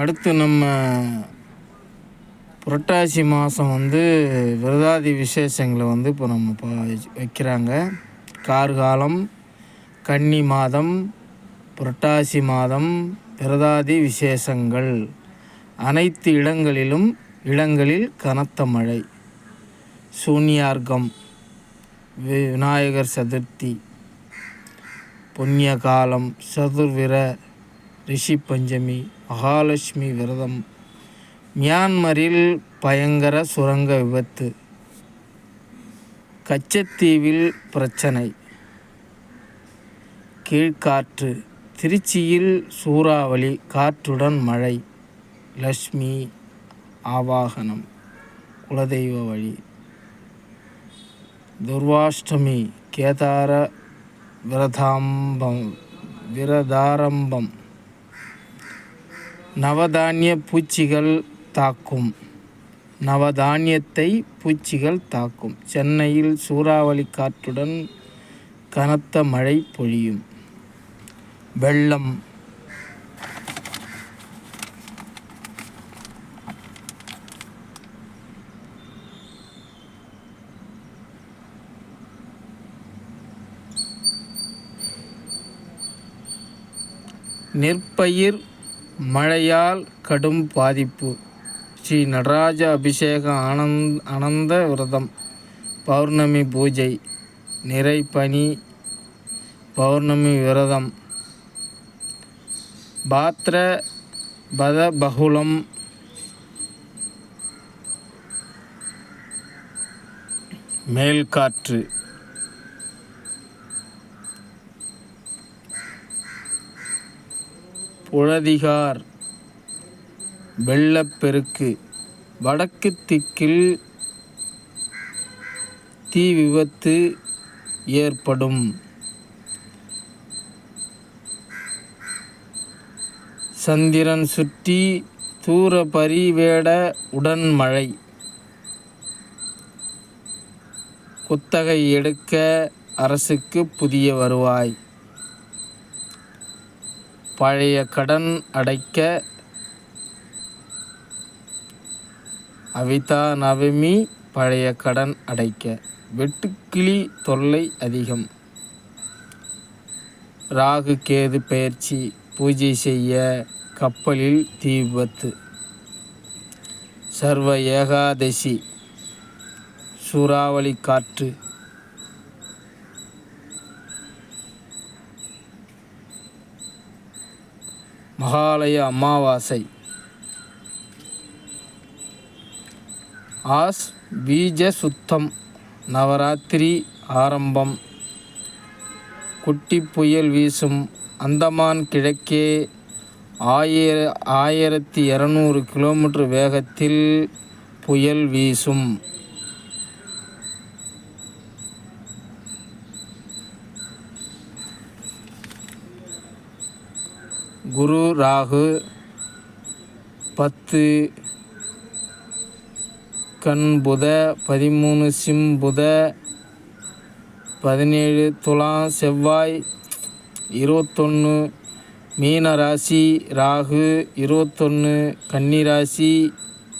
அடுத்து நம்ம புரட்டாசி மாதம் வந்து விரதாதி விசேஷங்களை வந்து இப்போ நம்ம இப்போ வைக்கிறாங்க. கார்காலம் கன்னி மாதம் புரட்டாசி மாதம் விரதாதி விசேஷங்கள். அனைத்து இடங்களிலும் இடங்களில் கனத்த மழை. சூன்யார்க்கம் வி விநாயகர் சதுர்த்தி. புண்ணிய காலம் சதுர்விர ரிஷி பஞ்சமி. மகாலட்சுமி விரதம். மியான்மரில் பயங்கர சுரங்க விபத்து. கச்சத்தீவில் பிரச்சனை. கீழ்காற்று. திருச்சியில் சூறாவளி காற்றுடன் மழை. லக்ஷ்மி ஆவாகனம். குலதெய்வ வழி. துர்வாஷ்டமி கேதார விரதாம்பம் விரதாரம்பம். நவதானிய பூச்சிகள் தாக்கும். நவதானியத்தை பூச்சிகள் தாக்கும். சென்னையில் சூறாவளி காற்றுடன் கனத்த மழை பொழியும். வெள்ளம். நெற்பயிர் மழையால் கடும் பாதிப்பு. ஸ்ரீ நடராஜ அபிஷேக ஆனந்த் அனந்த விரதம். பௌர்ணமி பூஜை. நிறைப்பனி பௌர்ணமி விரதம். பாத்ர பத பகுலம் மேல்காற்று. புழதிகார். வெள்ளப்பெருக்கு. வடக்கு திக்கில் தீ விபத்து ஏற்படும். சந்திரன் சுற்றி தூர பரிவேட உடன் மழை குத்தகை எடுக்க அரசுக்கு புதிய வருவாய். பழைய கடன் அடைக்க அவிதா நவமி பழைய கடன் அடைக்க. வெட்டுக்கிளி தொல்லை அதிகம். ராகு கேது பயிற்சி பூஜை செய்ய கப்பலில் தீ விபத்து சர்வ ஏகாதசி. சூறாவளி காற்று. மகாலய அமாவாசை. ஆஸ் பீஜ சுத்தம் நவராத்திரி ஆரம்பம். குட்டி புயல் வீசும் அந்தமான் கிழக்கே ஆயிர ஆயிரத்தி இரநூறு கிலோமீட்டர் வேகத்தில் புயல் வீசும். குரு ராகு பத்து கண் புத பதிமூணு சிம் புத பதினேழு துலாம் செவ்வாய் இருபத்தொன்று மீன ராசி ராகு இருபத்தொன்று கன்னி ராசி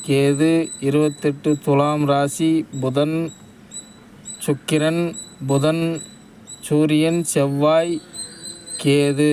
கேது இருபத்தெட்டு துலாம் ராசி புதன் சுக்கிரன் புதன் சூரியன் செவ்வாய் கேது.